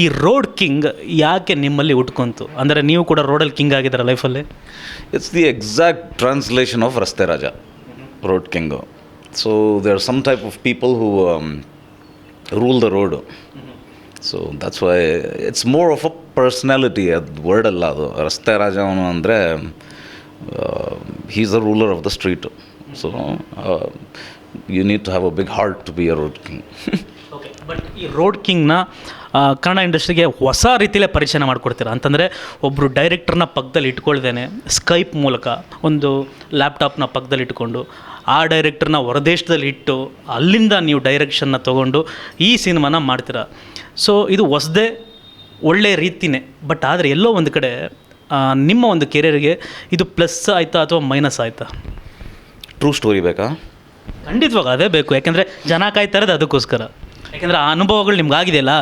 ಈ road king ಯಾಕೆ ನಿಮ್ಮಲ್ಲಿ ಉಟ್ಕೊಂತು? ಅಂದರೆ ನೀವು ಕೂಡ ರೋಡಲ್ಲಿ ಕಿಂಗ್ ಆಗಿದ್ದೀರ ಲೈಫಲ್ಲಿ it's the exact translation of ರಸ್ತೆ ರಾಜ road king so they are some type of people who rule the road. So that's why it's more of a personality ಅದು ವರ್ಡ್ ಅಲ್ಲ ಅದು. ರಸ್ತೆ ರಾಜ ಅವನು ಅಂದರೆ he's a ruler of the street so you need to have a big heart to be a road king ಈ road ಕಿಂಗ್ನ ಕನ್ನಡ ಇಂಡಸ್ಟ್ರಿಗೆ ಹೊಸ ರೀತಿಯಲ್ಲೇ ಪರಿಚಯ ಮಾಡಿಕೊಡ್ತೀರ? ಅಂತಂದರೆ ಒಬ್ಬರು ಡೈರೆಕ್ಟರ್ನ ಪಕ್ಕದಲ್ಲಿ ಇಟ್ಕೊಳ್ದೇನೆ ಸ್ಕೈಪ್ ಮೂಲಕ ಒಂದು ಲ್ಯಾಪ್ಟಾಪ್ನ ಪಕ್ಕದಲ್ಲಿ ಇಟ್ಕೊಂಡು ಆ ಡೈರೆಕ್ಟರ್ನ ಹೊರದೇಶದಲ್ಲಿ ಇಟ್ಟು ಅಲ್ಲಿಂದ ನೀವು ಡೈರೆಕ್ಷನ್ನ ತೊಗೊಂಡು ಈ ಸಿನಿಮಾನ ಮಾಡ್ತೀರ? ಸೊ ಇದು ಹೊಸದೇ ಒಳ್ಳೆ ರೀತಿನೇ. ಬಟ್ ಆದರೆ ಎಲ್ಲೋ ಒಂದು ಕಡೆ ನಿಮ್ಮ ಒಂದು ಕೆರಿಯರ್ಗೆ ಇದು ಪ್ಲಸ್ ಆಯಿತಾ ಅಥವಾ ಮೈನಸ್ ಆಯಿತಾ? ಟ್ರೂ ಸ್ಟೋರಿ ಬೇಕಾ? ಖಂಡಿತವಾಗ ಅದೇ ಬೇಕು. ಯಾಕೆಂದರೆ ಜನ ಕಾಯ್ತಾ ಇರೋದು ಅದಕ್ಕೋಸ್ಕರ. ಯಾಕೆಂದರೆ ಆ ಅನುಭವಗಳು ನಿಮ್ಗೆ ಆಗಿದೆಯಲ್ಲ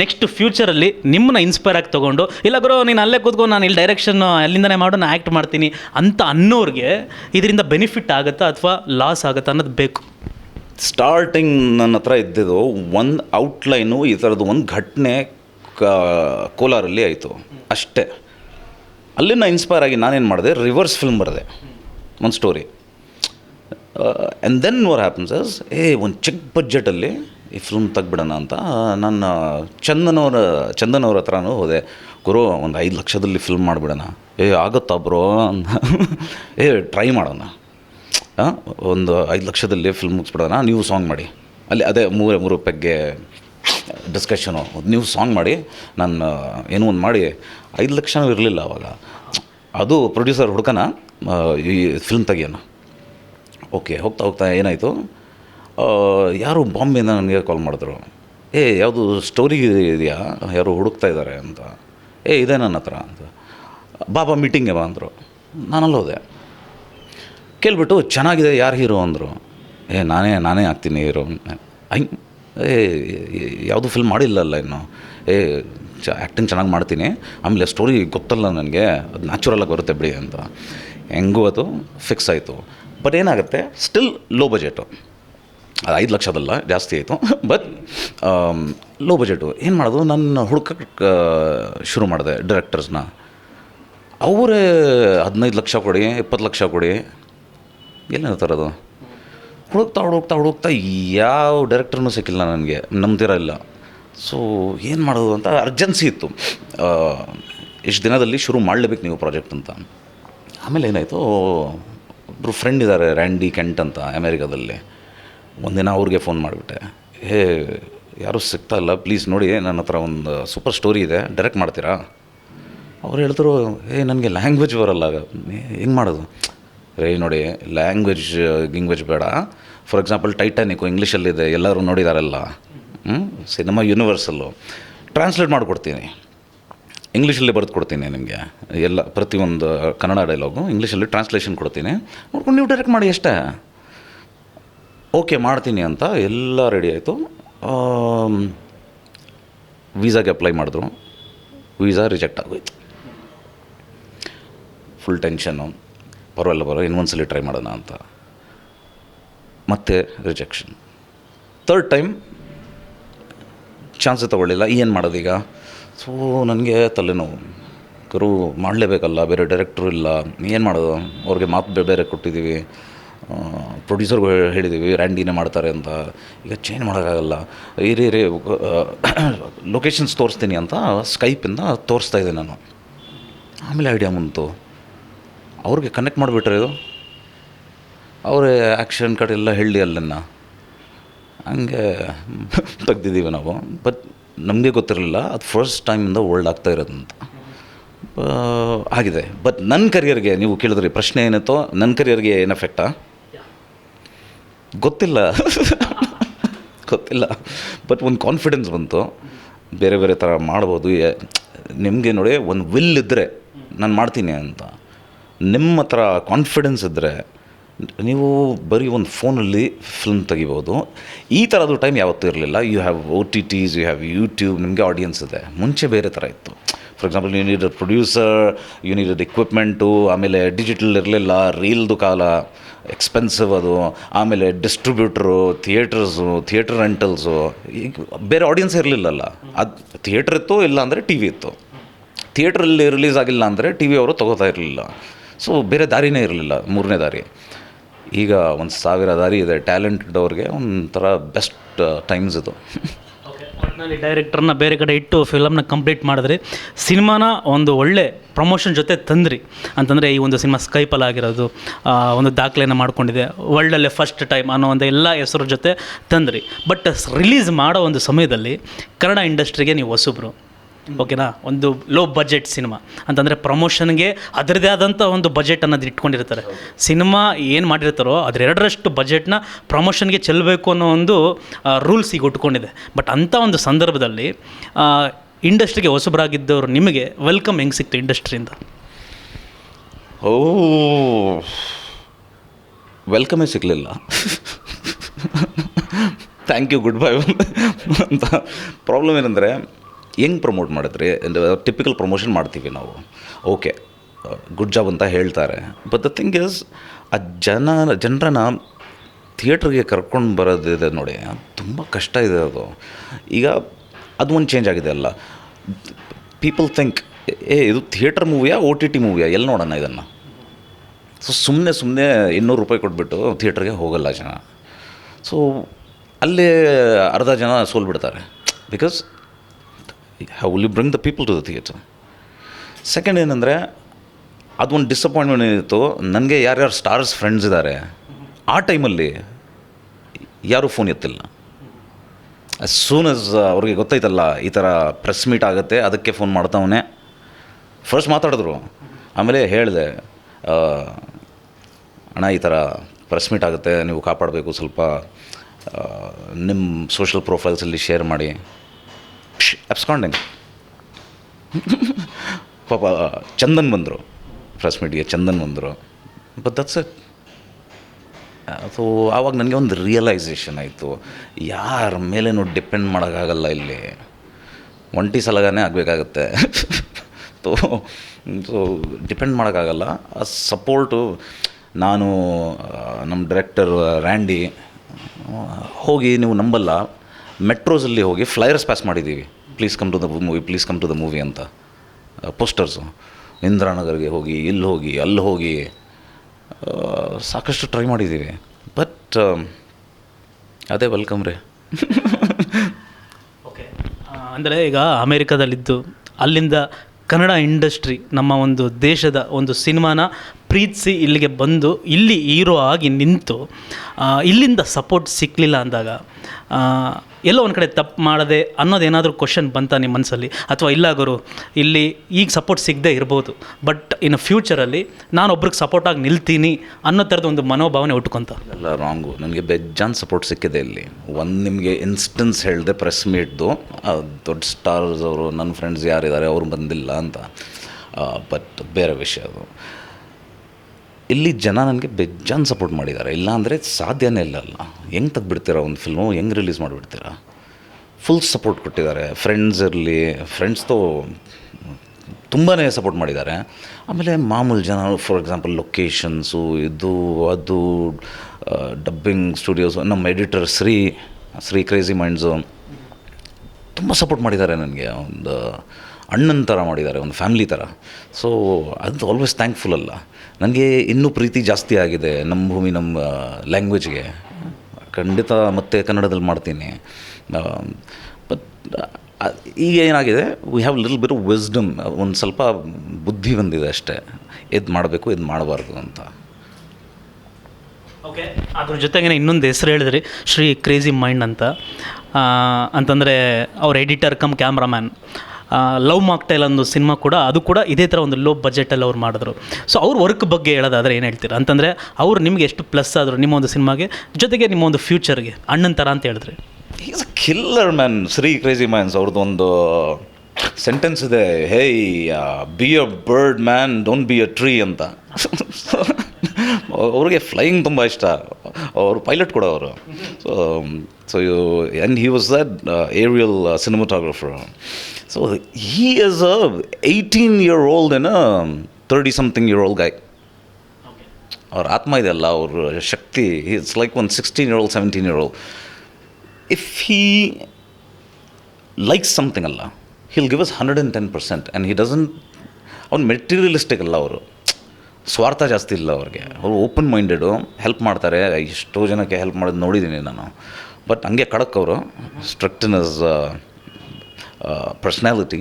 ನೆಕ್ಸ್ಟ್ ಫ್ಯೂಚರಲ್ಲಿ ನಿಮ್ಮನ್ನ ಇನ್ಸ್ಪೈರ್ ಆಗಿ ತೊಗೊಂಡು, ಇಲ್ಲ ಗುರು, ನೀನು ಅಲ್ಲೇ ಕೂತ್ಕೊಂಡು ನಾನು ಇಲ್ಲಿ ಡೈರೆಕ್ಷನ್ ಅಲ್ಲಿಂದನೇ ಮಾಡು ನಾನು ಆ್ಯಕ್ಟ್ ಮಾಡ್ತೀನಿ ಅಂತ ಅನ್ನೋರಿಗೆ ಇದರಿಂದ ಬೆನಿಫಿಟ್ ಆಗುತ್ತಾ ಅಥವಾ ಲಾಸ್ ಆಗುತ್ತಾ ಅನ್ನೋದು ಬೇಕು? ಸ್ಟಾರ್ಟಿಂಗ್ ನನ್ನ ಹತ್ರ ಇದ್ದಿದ್ದು ಒಂದು ಔಟ್ಲೈನು ಈ ಥರದ್ದು ಒಂದು ಘಟನೆ ಕೋಲಾರಲ್ಲಿ ಆಯಿತು. ಅಷ್ಟೇ. ಅಲ್ಲಿನ ಇನ್ಸ್ಪೈರ್ ಆಗಿ ನಾನೇನು ಮಾಡಿದೆ? ರಿವರ್ಸ್ ಫಿಲ್ಮ್ ಬರೆದೆ. ಒಂದು story and then what happens is uh, ಒಂದು ಚಿಕ್ಕ ಬಡ್ಜೆಟಲ್ಲಿ ಈ ಫಿಲ್ಮ್ ತೆಗ್ಬಿಡೋಣ ಅಂತ ನನ್ನ ಚಂದನವರ, ಚಂದನವ್ರ ಹತ್ರನೂ ಹೋದೆ. ಗುರು, ಒಂದು ಐದು ಲಕ್ಷದಲ್ಲಿ ಫಿಲ್ಮ್ ಮಾಡಿಬಿಡೋಣ. ಏ, ಆಗುತ್ತಾ ಬ್ರೋ ಏ ಟ್ರೈ ಮಾಡೋಣ. ಒಂದು ಐದು ಲಕ್ಷದಲ್ಲಿ ಫಿಲ್ಮ್ ಮುಗಿಸ್ಬಿಡೋಣ, ನೀವು ಸಾಂಗ್ ಮಾಡಿ. ಅಲ್ಲಿ ಅದೇ ಮೂರೇ, ಮೂರು ಪೆಗ್ಗೆ ಡಿಸ್ಕಷನು ನೀವು ಸಾಂಗ್ ಮಾಡಿ ನಾನು ಏನೋ ಒಂದು ಮಾಡಿ. ಐದು ಲಕ್ಷನೂ ಇರಲಿಲ್ಲ ಅವಾಗ. ಅದು ಪ್ರೊಡ್ಯೂಸರ್ ಹುಡ್ಕನ ಈ ಫಿಲ್ಮ್ ತೆಗಿಯೋಣ. ಓಕೆ, ಹೋಗ್ತಾ ಹೋಗ್ತಾ ಏನಾಯಿತು? ಯಾರು ಬಾಂಬೆಯಿಂದ ನನಗೆ ಕಾಲ್ ಮಾಡಿದ್ರು. ಏ, ಯಾವುದು ಸ್ಟೋರಿ ಇದೆಯಾ? ಯಾರು ಹುಡುಕ್ತಾ ಇದ್ದಾರೆ ಅಂತ. ಏ, ಇದೆ ನನ್ನ ಹತ್ರ ಅಂತ. ಬಾಬಾ ಮೀಟಿಂಗ್ ಬಾ ಅಂದರು. ನಾನಲ್ಲಿ ಹೋದೆ. ಕೇಳ್ಬಿಟ್ಟು, ಚೆನ್ನಾಗಿದೆ, ಯಾರು ಹೀರೋ? ಅಂದರು. ಏ, ನಾನೇ ನಾನೇ ಆಗ್ತೀನಿ ಹೀರೋ. ಐ, ಏ ಯಾವುದು ಫಿಲ್ಮ್ ಮಾಡಿಲ್ಲಲ್ಲ ಇನ್ನು. ಏ, ಚ ಆ್ಯಕ್ಟಿಂಗ್ ಚೆನ್ನಾಗಿ ಮಾಡ್ತೀನಿ. ಆಮೇಲೆ ಸ್ಟೋರಿ ಗೊತ್ತಲ್ಲ ನನಗೆ. ಅದು ನ್ಯಾಚುರಲಾಗಿ ಬರುತ್ತೆ ಬಿಡಿ ಅಂತ. ಹೆಂಗೂ ಅದು ಫಿಕ್ಸ್ ಆಯಿತು. ಬಟ್ ಏನಾಗುತ್ತೆ? ಸ್ಟಿಲ್ ಲೋ ಬಜೆಟು ಅದು ಐದು ಲಕ್ಷದಲ್ಲ, ಜಾಸ್ತಿ ಆಯಿತು. ಬಟ್ ಲೋ ಬಜೆಟು ಏನು ಮಾಡೋದು? ನನ್ನ ಹುಡ್ಕಕ್ಕೆ ಶುರು ಮಾಡಿದೆ ಡೈರೆಕ್ಟರ್ಸ್ನ ಅವರೇ ಹದಿನೈದು ಲಕ್ಷ ಕೊಡಿ ಇಪ್ಪತ್ತು ಲಕ್ಷ ಕೊಡಿ. ಎಲ್ಲಿಂದ ಅದು ಹುಡುಕ್ತಾ ಹುಡುಕ್ತಾ ಹುಡುಕ್ತಾ ಯಾವ ಡೈರೆಕ್ಟರ್ನೂ ಸಿಕ್ಕಿಲ್ಲ ನನಗೆ. ನಂಬ್ತಿರ ಇಲ್ಲ. ಸೊ ಏನು ಮಾಡೋದು ಅಂತ ಅರ್ಜೆನ್ಸಿ ಇತ್ತು. ಇಷ್ಟು ದಿನದಲ್ಲಿ ಶುರು ಮಾಡಲೇಬೇಕು ನೀವು ಪ್ರಾಜೆಕ್ಟ್ ಅಂತ. ಆಮೇಲೆ ಏನಾಯಿತು? ಒಬ್ಬರು ಫ್ರೆಂಡ್ ಇದ್ದಾರೆ ರ್ಯಾಂಡಿ ಕೆಂಟ್ ಅಂತ ಅಮೇರಿಕಾದಲ್ಲಿ ಒಂದಿನ ಅವ್ರಿಗೆ ಫೋನ್ ಮಾಡಿಬಿಟ್ಟೆ. ಹೇ, ಯಾರೂ ಸಿಗ್ತಾ ಇಲ್ಲ, ಪ್ಲೀಸ್ ನೋಡಿ, ನನ್ನ ಹತ್ರ ಒಂದು ಸೂಪರ್ ಸ್ಟೋರಿ ಇದೆ, ಡೈರೆಕ್ಟ್ ಮಾಡ್ತೀರಾ? ಅವ್ರು ಹೇಳಿದ್ರು ಏ, ನನಗೆ ಲ್ಯಾಂಗ್ವೇಜ್ ಬರಲ್ಲ ಹೆಂಗೆ ಮಾಡೋದು? ರೇ, ನೋಡಿ, ಲ್ಯಾಂಗ್ವೇಜ್, ಗಿಂಗ್ವೇಜ್ ಬೇಡ. ಫಾರ್ ಎಕ್ಸಾಂಪಲ್, ಟೈಟಾನಿಕು ಇಂಗ್ಲೀಷಲ್ಲಿದೆ, ಎಲ್ಲರೂ ನೋಡಿದಾರಲ್ಲ ಹ್ಞೂ ಸಿನಿಮಾ ಯೂನಿವರ್ಸಲ್ಲು. ಟ್ರಾನ್ಸ್ಲೇಟ್ ಮಾಡಿಕೊಡ್ತೀನಿ. ಇಂಗ್ಲೀಷಲ್ಲಿ ಬರೆದು ಕೊಡ್ತೀನಿ ನಿಮಗೆ ಎಲ್ಲ, ಪ್ರತಿಯೊಂದು ಕನ್ನಡ ಡೈಲಾಗು ಇಂಗ್ಲೀಷಲ್ಲಿ ಟ್ರಾನ್ಸ್ಲೇಷನ್ ಕೊಡ್ತೀನಿ. ನೋಡ್ಕೊಂಡು ನೀವು ಡೈರೆಕ್ಟ್ ಮಾಡಿ ಅಷ್ಟೇ. ಓಕೆ ಮಾಡ್ತೀನಿ ಅಂತ ಎಲ್ಲ ರೆಡಿ ಆಯಿತು. ವೀಸಾಗೆ ಅಪ್ಲೈ ಮಾಡಿದ್ರು. ವೀಸಾ ರಿಜೆಕ್ಟ್ ಆಗೋಯ್ತು. ಫುಲ್ ಟೆನ್ಷನ್ನು ಪರವಾಗಿಲ್ಲ ಬರೋ ಇನ್ನೊಂದ್ಸಲಿ ಟ್ರೈ ಮಾಡೋಣ ಅಂತ. ಮತ್ತೆ ರಿಜೆಕ್ಷನ್ ತರ್ಡ್ ಟೈಮ್ ಚಾನ್ಸೇ ತೊಗೊಳ್ಳಿಲ್ಲ. ಏನು ಮಾಡೋದೀಗ ಸೊ ನನಗೆ ತಲೆನೋವು. ಕರು ಮಾಡಲೇಬೇಕಲ್ಲ, ಬೇರೆ ಡೈರೆಕ್ಟ್ರು ಇಲ್ಲ. ಏನು ಮಾಡೋದು? ಅವ್ರಿಗೆ ಮಾತು ಬೇರೆ ಕೊಟ್ಟಿದ್ದೀವಿ ಪ್ರೊಡ್ಯೂಸರ್ಗೂ ಹೇಳಿದ್ದೀವಿ ರ್ಯಾಂಡಿನೇ ಮಾಡ್ತಾರೆ ಅಂತ. ಈಗ ಚೇಂಜ್ ಮಾಡೋಕ್ಕಾಗಲ್ಲ. ಇರಿ ರೀ ಲೊಕೇಶನ್ಸ್ ತೋರಿಸ್ತೀನಿ ಅಂತ ಸ್ಕೈಪಿಂದ ತೋರಿಸ್ತಾ ಇದ್ದೆ ನಾನು. ಆಮೇಲೆ ಐಡಿಯಾ ಬಂತು. ಅವ್ರಿಗೆ ಕನೆಕ್ಟ್ ಮಾಡಿಬಿಟ್ರೆ ಇದು. ಅವರೇ ಆ್ಯಕ್ಷನ್ ಕಡೆ ಎಲ್ಲ ಹೇಳಿ ಅಲ್ಲನ್ನ ಹಂಗೆ ತೆಗ್ದಿದ್ದೀವಿ ನಾವು. ಬಟ್ ನಮಗೆ ಗೊತ್ತಿರಲಿಲ್ಲ. ಅದು ಫಸ್ಟ್ ಟೈಮಿಂದ ಓಲ್ಡ್ ಆಗ್ತಾ ಇರೋದಂತ ಆಗಿದೆ. ಬಟ್ ನನ್ನ ಕರಿಯರ್ಗೆ ನೀವು ಕೇಳಿದ್ರಿ ಪ್ರಶ್ನೆ ಏನಿತ್ತೋ ನನ್ನ ಕರಿಯರ್ಗೆ ಏನು ಎಫೆಕ್ಟಾ ಗೊತ್ತಿಲ್ಲ. ಗೊತ್ತಿಲ್ಲ. ಬಟ್ ಒಂದು ಕಾನ್ಫಿಡೆನ್ಸ್ ಬಂತು. ಬೇರೆ ಬೇರೆ ಥರ ಮಾಡ್ಬೋದು. ನಿಮಗೆ ನೋಡಿ, ಒಂದು ವಿಲ್ ಇದ್ದರೆ ನಾನು ಮಾಡ್ತೀನಿ ಅಂತ. ನಿಮ್ಮ ಹತ್ರ ಕಾನ್ಫಿಡೆನ್ಸ್ ಇದ್ದರೆ ನೀವು ಬರೀ ಒಂದು ಫೋನಲ್ಲಿ ಫಿಲ್ಮ್ ತೆಗಿಬೋದು. ಈ ಥರದ್ದು ಟೈಮ್ ಯಾವತ್ತೂ ಇರಲಿಲ್ಲ. You have O T Ts you have YouTube ನಿಮಗೆ ಆಡಿಯನ್ಸ್ ಇದೆ. ಮುಂಚೆ ಬೇರೆ ಥರ ಇತ್ತು. For example you need producer you need equipment ಆಮೇಲೆ ಡಿಜಿಟಲ್ ಇರಲಿಲ್ಲ ರೀಲ್ದು ಕಾಲ. ಎಕ್ಸ್ಪೆನ್ಸಿವ್ ಅದು. ಆಮೇಲೆ ಡಿಸ್ಟ್ರಿಬ್ಯೂಟ್ರು ಥಿಯೇಟರ್ಸು ಥಿಯೇಟರ್ ರೆಂಟಲ್ಸು ಈಗ ಬೇರೆ ಆಡಿಯನ್ಸ್ ಇರಲಿಲ್ಲಲ್ಲ. ಅದು ಥಿಯೇಟ್ರ್ ಇತ್ತು ಇಲ್ಲ ಅಂದರೆ ಟಿ ವಿ ಇತ್ತು ಥಿಯೇಟ್ರಲ್ಲಿ ರಿಲೀಸ್ ಆಗಿಲ್ಲ ಅಂದರೆ ಟಿ ವಿ ಅವರು ತೊಗೋತಾ ಇರಲಿಲ್ಲ. ಸೊ ಬೇರೆ ದಾರಿನೇ ಇರಲಿಲ್ಲ, ಮೂರನೇ ದಾರಿ. ಈಗ ಒಂದು ಸಾವಿರ ದಾರಿ ಇದೆ ಟ್ಯಾಲೆಂಟೆಡ್ ಅವ್ರಿಗೆ, ಒಂಥರ ಬೆಸ್ಟ್ ಟೈಮ್ಸ್ ಇದು. ಒಟ್ಟಿನಲ್ಲಿ ಡೈರೆಕ್ಟರ್ನ ಬೇರೆ ಕಡೆ ಇಟ್ಟು ಫಿಲಮ್ನ ಕಂಪ್ಲೀಟ್ ಮಾಡಿದ್ರಿ ಸಿನಿಮಾನ ಒಂದು ಒಳ್ಳೆ ಪ್ರಮೋಷನ್ ಜೊತೆ ತಂದ್ರಿ. ಅಂತಂದರೆ ಈ ಒಂದು ಸಿನಿಮಾ ಸ್ಕೈಪಲ್ಲಿ ಆಗಿರೋದು ಒಂದು ದಾಖಲೆಯನ್ನು ಮಾಡ್ಕೊಂಡಿದೆ. ವರ್ಲ್ಡಲ್ಲೇ ಫಸ್ಟ್ ಟೈಮ್ ಅನ್ನೋ ಒಂದು ಎಲ್ಲ ಹೆಸರು ಜೊತೆ ತಂದ್ರಿ. ಬಟ್ ರಿಲೀಸ್ ಮಾಡೋ ಒಂದು ಸಮಯದಲ್ಲಿ ಕನ್ನಡ ಇಂಡಸ್ಟ್ರಿಗೆ ನೀವು ಹೊಸಬ್ರು. ಓಕೆನಾ? ಒಂದು ಲೋ ಬಜೆಟ್ ಸಿನಿಮಾ ಅಂತಂದರೆ ಪ್ರಮೋಷನ್ಗೆ ಅದರದೇ ಆದಂಥ ಒಂದು ಬಜೆಟ್ ಅನ್ನೋದು ಇಟ್ಕೊಂಡಿರ್ತಾರೆ. ಸಿನಿಮಾ ಏನು ಮಾಡಿರ್ತಾರೋ ಅದ್ರ ಎರಡರಷ್ಟು ಬಜೆಟ್ನ ಪ್ರಮೋಷನ್ಗೆ ಚೆಲ್ಲಬೇಕು ಅನ್ನೋ ಒಂದು ರೂಲ್ಸ್ ಈಗ ಉಟ್ಕೊಂಡಿದೆ. ಬಟ್ ಅಂಥ ಒಂದು ಸಂದರ್ಭದಲ್ಲಿ ಇಂಡಸ್ಟ್ರಿಗೆ ಹೊಸಬರಾಗಿದ್ದವರು ನಿಮಗೆ ವೆಲ್ಕಮ್ ಹೆಂಗೆ ಸಿಕ್ತು ಇಂಡಸ್ಟ್ರಿಯಿಂದ? ಓ ವೆಲ್ಕಮೇ ಸಿಗಲಿಲ್ಲ. ಥ್ಯಾಂಕ್ ಯು ಗುಡ್ ಬೈ ಅಂತ ಪ್ರಾಬ್ಲಮ್ ಏನಂದರೆ ಹೆಂಗೆ ಪ್ರಮೋಟ್ ಮಾಡಿದ್ರಿ? ಟಿಪಿಕಲ್ ಪ್ರಮೋಷನ್ ಮಾಡ್ತೀವಿ ನಾವು. ಓಕೆ ಗುಡ್ ಜಾಬ್ ಅಂತ ಹೇಳ್ತಾರೆ. ಬಟ್ ದ ಥಿಂಗ್ ಇಸ್ ಆ ಜನ, ಜನರನ್ನ ಥಿಯೇಟ್ರಿಗೆ ಕರ್ಕೊಂಡು ಬರೋದಿದೆ ನೋಡಿ, ತುಂಬ ಕಷ್ಟ ಇದೆ ಅದು. ಈಗ ಅದು ಒಂದು ಚೇಂಜ್ ಆಗಿದೆ ಅಲ್ಲ. ಪೀಪಲ್ ಥಿಂಕ್ ಏ, ಇದು ಥಿಯೇಟರ್ ಮೂವಿಯಾ ಓ ಟಿ ಟಿ ಮೂವಿಯಾ ಎಲ್ಲಿ ನೋಡೋಣ ಇದನ್ನು? ಸೊ ಸುಮ್ಮನೆ ಸುಮ್ಮನೆ ಇನ್ನೂರು ರೂಪಾಯಿ ಕೊಟ್ಬಿಟ್ಟು ಥಿಯೇಟ್ರಿಗೆ ಹೋಗಲ್ಲ ಜನ. ಸೊ ಅಲ್ಲೇ ಅರ್ಧ ಜನ ಸೋಲ್ಬಿಡ್ತಾರೆ. Because how will you bring the people to the theatre second ಏನಂದರೆ, ಅದೊಂದು ಡಿಸಪಾಯಿಂಟ್ಮೆಂಟ್ ಏನಿತ್ತು, ನನಗೆ ಯಾರ್ಯಾರು ಸ್ಟಾರ್ಸ್ ಫ್ರೆಂಡ್ಸ್ ಇದ್ದಾರೆ ಆ ಟೈಮಲ್ಲಿ ಯಾರೂ ಫೋನ್ ಎತ್ತಿಲ್ಲ. ಆಸ್ ಸೂನ್ ಆಸ್ ಅವ್ರಿಗೆ ಗೊತ್ತಾಯ್ತಲ್ಲ, ಈ ಥರ ಪ್ರೆಸ್ ಮೀಟ್ ಆಗುತ್ತೆ, ಅದಕ್ಕೆ ಫೋನ್ ಮಾಡ್ತಾವನೆ. ಫಸ್ಟ್ ಮಾತಾಡಿದ್ರು. ಆಮೇಲೆ ಹೇಳಿದೆ ಅಣ್ಣ, ಈ ಥರ ಪ್ರೆಸ್ ಮೀಟ್ ಆಗುತ್ತೆ, ನೀವು ಕಾಪಾಡಬೇಕು ಸ್ವಲ್ಪ ನಿಮ್ಮ ಸೋಷಲ್ ಪ್ರೊಫೈಲ್ಸಲ್ಲಿ ಶೇರ್ ಮಾಡಿ. ಅಪ್ಸ್ಕಾಂಡಿಂಗ್ ಪಾಪ ಚಂದನ್ ಬಂದರು. ಪ್ರೆಸ್ ಮೀಟಿಗೆ ಚಂದನ್ ಬಂದರು. ಬಟ್ ದಟ್ಸ್ ಇಟ್ ಸೊ ಆವಾಗ ನನಗೆ ಒಂದು ರಿಯಲೈಸೇಷನ್ ಆಯಿತು. ಯಾರ ಮೇಲೇನು ಡಿಪೆಂಡ್ ಮಾಡೋಕ್ಕಾಗಲ್ಲ ಇಲ್ಲಿ. ಒಂಟಿ ಸಲಗಾನೇ ಆಗಬೇಕಾಗತ್ತೆ. ಸೊ ಸೊ ಡಿಪೆಂಡ್ ಮಾಡೋಕ್ಕಾಗಲ್ಲ. ಆ ಸಪೋರ್ಟು ನಾನು ನಮ್ಮ ಡೈರೆಕ್ಟರ್ ರ್ಯಾಂಡಿ ಹೋಗಿ ನೀವು ನಂಬಲ್ಲ. ಮೆಟ್ರೋಸಲ್ಲಿ ಹೋಗಿ ಫ್ಲೈಯರ್ಸ್ ಪಾಸ್ ಮಾಡಿದ್ದೀವಿ. Please come to the movie please come to the movie ಅಂತ. ಪೋಸ್ಟರ್ಸು ಇಂದಿರಾನಗರ್ಗೆ ಹೋಗಿ, ಇಲ್ಲಿ ಹೋಗಿ, ಅಲ್ಲಿ ಹೋಗಿ ಸಾಕಷ್ಟು ಟ್ರೈ ಮಾಡಿದ್ದೀವಿ. ಬಟ್ ಅದೇ ವೆಲ್ಕಮ್ ರೀ. ಓಕೆ ಅಂದರೆ ಈಗ ಅಮೇರಿಕಾದಲ್ಲಿದ್ದು ಅಲ್ಲಿಂದ ಕನ್ನಡ ಇಂಡಸ್ಟ್ರಿ, ನಮ್ಮ ಒಂದು ದೇಶದ ಒಂದು ಸಿನಿಮಾನ ಪ್ರೀತಿಸಿ ಇಲ್ಲಿಗೆ ಬಂದು ಇಲ್ಲಿ ಹೀರೋ ಆಗಿ ನಿಂತು ಇಲ್ಲಿಂದ ಸಪೋರ್ಟ್ ಸಿಕ್ಕಲಿಲ್ಲ ಅಂದಾಗ ಎಲ್ಲೋ ಒಂದು ಕಡೆ ತಪ್ಪು ಮಾಡದೆ ಅನ್ನೋದೇನಾದರೂ ಕ್ವಶನ್ ಬಂತ ನಿಮ್ಮ ಮನಸ್ಸಲ್ಲಿ ಅಥವಾ ಇಲ್ಲ ಗುರು, ಇಲ್ಲಿ ಈಗ ಸಪೋರ್ಟ್ ಸಿಗದೆ ಇರ್ಬೋದು ಬಟ್ ಇನ್ನು ಫ್ಯೂಚರಲ್ಲಿ ನಾನು ಒಬ್ರಿಗೆ ಸಪೋರ್ಟಾಗಿ ನಿಲ್ತೀನಿ ಅನ್ನೋ ಥರದ ಒಂದು ಮನೋಭಾವನೆ ಉಟ್ಕೊಂತ. ಎಲ್ಲ ರಾಂಗು ನನಗೆ ಬೆಜ್ಜಾನ್ ಸಪೋರ್ಟ್ ಸಿಕ್ಕಿದೆ ಇಲ್ಲಿ. ಒಂದು ನಿಮಗೆ ಇನ್ಸ್ಟೆನ್ಸ್ ಹೇಳಿದೆ ಪ್ರೆಸ್ ಮೀಟ್ದು ದೊಡ್ಡ ಸ್ಟಾರ್ಸ್ ಅವರು ನನ್ನ ಫ್ರೆಂಡ್ಸ್ ಯಾರಿದ್ದಾರೆ, ಅವ್ರು ಬಂದಿಲ್ಲ ಅಂತ. ಬಟ್ ಬೇರೆ ವಿಷಯ ಅದು. ಇಲ್ಲಿ ಜನ ನನಗೆ ಬೆಜ್ಜಾನ್ ಸಪೋರ್ಟ್ ಮಾಡಿದ್ದಾರೆ. ಇಲ್ಲ ಅಂದರೆ ಸಾಧ್ಯನೇ ಇಲ್ಲ ಅಲ್ಲ. ಹೆಂಗೆ ತೆಗ್ದುಬಿಡ್ತೀರಾ ಒಂದು ಫಿಲ್ಮು ಹೆಂಗೆ ರಿಲೀಸ್ ಮಾಡಿಬಿಡ್ತೀರಾ? ಫುಲ್ ಸಪೋರ್ಟ್ ಕೊಟ್ಟಿದ್ದಾರೆ. ಫ್ರೆಂಡ್ಸ್ ಇರಲಿ ಫ್ರೆಂಡ್ಸ್ದು ತುಂಬಾ ಸಪೋರ್ಟ್ ಮಾಡಿದ್ದಾರೆ. ಆಮೇಲೆ ಮಾಮೂಲು ಜನ ಫಾರ್ ಎಕ್ಸಾಂಪಲ್ ಲೊಕೇಶನ್ಸು ಇದು, ಅದು ಡಬ್ಬಿಂಗ್ ಸ್ಟುಡಿಯೋಸು ನಮ್ಮ editor Shri Shri crazy minds ತುಂಬ ಸಪೋರ್ಟ್ ಮಾಡಿದ್ದಾರೆ ನನಗೆ. ಒಂದು ಅಣ್ಣನ ಥರ ಮಾಡಿದ್ದಾರೆ, ಒಂದು ಫ್ಯಾಮ್ಲಿ ಥರ ಸೊ ಅದು ಆಲ್ವೇಸ್ ಥ್ಯಾಂಕ್ಫುಲ್ ಅಲ್ಲ. ನನಗೆ ಇನ್ನೂ ಪ್ರೀತಿ ಜಾಸ್ತಿ ಆಗಿದೆ ನಮ್ಮ ಭೂಮಿ ನಮ್ಮ ಲ್ಯಾಂಗ್ವೇಜ್ಗೆ ಖಂಡಿತ ಮತ್ತೆ ಕನ್ನಡದಲ್ಲಿ ಮಾಡ್ತೀನಿ. ಬಟ್ ಈಗ ಏನಾಗಿದೆ we have lil bit wisdom ಒಂದು ಸ್ವಲ್ಪ ಬುದ್ಧಿ ಬಂದಿದೆ ಅಷ್ಟೇ. ಇದು ಮಾಡಬೇಕು ಇದು ಮಾಡಬಾರ್ದು ಅಂತ. ಓಕೆ ಅದ್ರ ಜೊತೆಗೆ ಇನ್ನೊಂದು ಹೆಸರು ಹೇಳಿದ್ರಿ, ಶ್ರೀ ಕ್ರೇಜಿ ಮೈಂಡ್ ಅಂತ. ಅಂತಂದರೆ ಅವ್ರ editor cum cameraman love mocktail ಅನ್ನೋ ಸಿನಿಮಾ ಕೂಡ ಅದು ಕೂಡ ಇದೇ ಥರ ಒಂದು ಲೋ ಬಜೆಟಲ್ಲಿ ಅವ್ರು ಮಾಡಿದ್ರು. ಸೊ ಅವ್ರ ವರ್ಕ್ ಬಗ್ಗೆ ಹೇಳೋದಾದ್ರೆ ಏನು ಹೇಳ್ತೀರಾ? ಅಂತಂದರೆ ಅವ್ರು ನಿಮಗೆ ಎಷ್ಟು ಪ್ಲಸ್ ಆದರು ನಿಮ್ಮ ಒಂದು ಸಿನಿಮಾಗೆ ಜೊತೆಗೆ ನಿಮ್ಮ ಒಂದು ಫ್ಯೂಚರ್ಗೆ ಅಣ್ಣನ ಥರ ಅಂತ ಹೇಳಿದ್ರಿ. Is a killer man Shri crazy man's ಅವ್ರದ್ದು ಒಂದು ಸೆಂಟೆನ್ಸ್ ಇದೆ hey be a bird man don't be a tree ಅಂತ. ಅವ್ರಿಗೆ ಫ್ಲೈಯಿಂಗ್ ತುಂಬ ಇಷ್ಟ. ಅವರು ಪೈಲಟ್ ಕೂಡ ಅವರು. So so you and he was that aerial cinematographer so he is a eighteen year old ಏನ thirty something year old guy ಅವ್ರ ಆತ್ಮ ಇದೆಯಲ್ಲ ಅವ್ರ ಶಕ್ತಿ. ಇಟ್ಸ್ ಲೈಕ್ ಒಂದು sixteen year old seventeen year old if he likes something ಅಲ್ಲ he'll give us hundred and ten percent and he doesn't ಅವ್ನು materialistic ಅಲ್ಲ ಅವರು. ಸ್ವಾರ್ಥ ಜಾಸ್ತಿ ಇಲ್ಲ ಅವ್ರಿಗೆ. ಅವರು ಓಪನ್ ಮೈಂಡೆಡು ಹೆಲ್ಪ್ ಮಾಡ್ತಾರೆ. ಎಷ್ಟೋ ಜನಕ್ಕೆ ಹೆಲ್ಪ್ ಮಾಡೋದು ನೋಡಿದ್ದೀನಿ ನಾನು. ಬಟ್ ಹಂಗೆ ಖಡಕ್ ಅವರು. Strict in his personality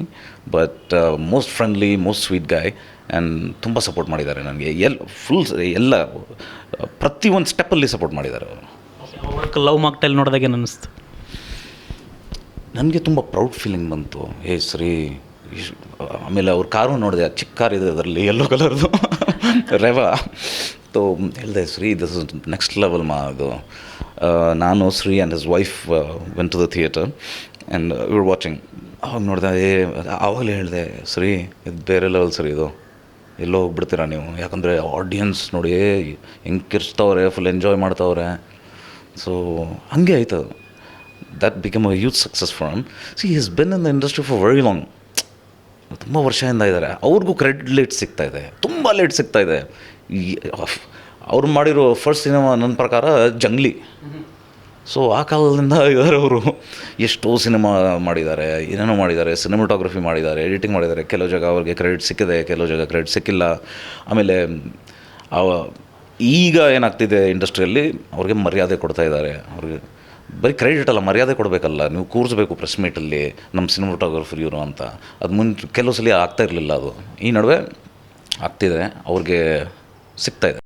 but most friendly most sweet guy and ತುಂಬ ಸಪೋರ್ಟ್ ಮಾಡಿದ್ದಾರೆ ನನಗೆ. ಎಲ್ ಫುಲ್ ಎಲ್ಲ ಪ್ರತಿ ಒಂದು ಸ್ಟೆಪ್ಪಲ್ಲಿ ಸಪೋರ್ಟ್ ಮಾಡಿದ್ದಾರೆ ಅವರು. ಲವ್ ಮಾಕ್ಟೈಲ್ ನೋಡಿದಾಗ ಏನು ಅನ್ನಿಸ್ತು? ನನಗೆ ತುಂಬ ಪ್ರೌಡ್ ಫೀಲಿಂಗ್ ಬಂತು. ಹೇ ಸರಿ ಆಮೇಲೆ ಅವ್ರ ಕಾರು ನೋಡಿದೆ ಚಿಕ್ಕ ಕಾರ್ ಇದೆ ಅದರಲ್ಲಿ ಎಲ್ಲೋ ಕಲರ್ದು ರೆವಾ. ತೋ ಹೇಳಿದೆ, Shri this is next level ಮಾ ಅದು ನಾನು Shri and his wife went to the theatre and ಇವ್ರು ವಾಚಿಂಗ್ ಅವಾಗ ನೋಡಿದೆ, ಏ ಆವಾಗಲೇ ಹೇಳಿದೆ, ಶ್ರೀ, ಇದು ಬೇರೆ ಲೆವೆಲ್ ಸರಿ ಇದು. ಎಲ್ಲೋ ಹೋಗ್ಬಿಡ್ತೀರಾ ನೀವು? ಯಾಕಂದರೆ ಆಡಿಯನ್ಸ್ ನೋಡಿ ಹೆಂಗೆ ಕಿರ್ಸ್ತವ್ರೆ ಫುಲ್ ಎಂಜಾಯ್ ಮಾಡ್ತವ್ರೆ. ಸೊ ಹಂಗೆ ಆಯ್ತು that become a youth success for hmm she is been in the industry for very long ತುಂಬ ವರ್ಷದಿಂದ ಇದ್ದಾರೆ ಅವ್ರಿಗೂ ಕ್ರೆಡಿಟ್ ಲೇಟ್ ಸಿಗ್ತಾ ಇದೆ. ತುಂಬ ಲೇಟ್ ಸಿಗ್ತಾ ಇದೆ. ಅವ್ರು ಮಾಡಿರೋ ಫಸ್ಟ್ ಸಿನಿಮಾ ನನ್ನ ಪ್ರಕಾರ ಜಂಗ್ಲಿ. ಸೊ ಆ ಕಾಲದಿಂದ ಇದ್ದಾರೆ ಅವರು. ಎಷ್ಟೋ ಸಿನಿಮಾ ಮಾಡಿದ್ದಾರೆ, ಏನೇನೋ ಮಾಡಿದ್ದಾರೆ ಸಿನಿಮಾಟೋಗ್ರಫಿ ಮಾಡಿದ್ದಾರೆ ಎಡಿಟಿಂಗ್ ಮಾಡಿದ್ದಾರೆ. ಕೆಲವು ಜಾಗ ಅವ್ರಿಗೆ ಕ್ರೆಡಿಟ್ ಸಿಕ್ಕಿದೆ, ಕೆಲವು ಜಾಗ ಕ್ರೆಡಿಟ್ ಸಿಕ್ಕಿಲ್ಲ. ಆಮೇಲೆ ಈಗ ಏನಾಗ್ತಿದೆ ಇಂಡಸ್ಟ್ರಿಯಲ್ಲಿ ಅವ್ರಿಗೆ ಮರ್ಯಾದೆ ಕೊಡ್ತಾ ಇದ್ದಾರೆ. ಅವ್ರಿಗೆ ಬರೀ ಕ್ರೆಡಿಟ್ ಅಲ್ಲ, ಮರ್ಯಾದೆ ಕೊಡಬೇಕಲ್ಲ. ನೀವು ಕೂರಿಸ್ಬೇಕು ಪ್ರೆಸ್ ಮೀಟಲ್ಲಿ ನಮ್ಮ ಸಿನಿಮಾಟೋಗ್ರಫರ್ ಇವರು ಅಂತ. ಅದು ಮುಂಚೆ ಕೆಲವು ಸಲ ಆಗ್ತಾ ಇರಲಿಲ್ಲ ಅದು. ಈ ನಡುವೆ ಆಗ್ತಿದೆ, ಅವ್ರಿಗೆ ಸಿಗ್ತಾ ಇದೆ.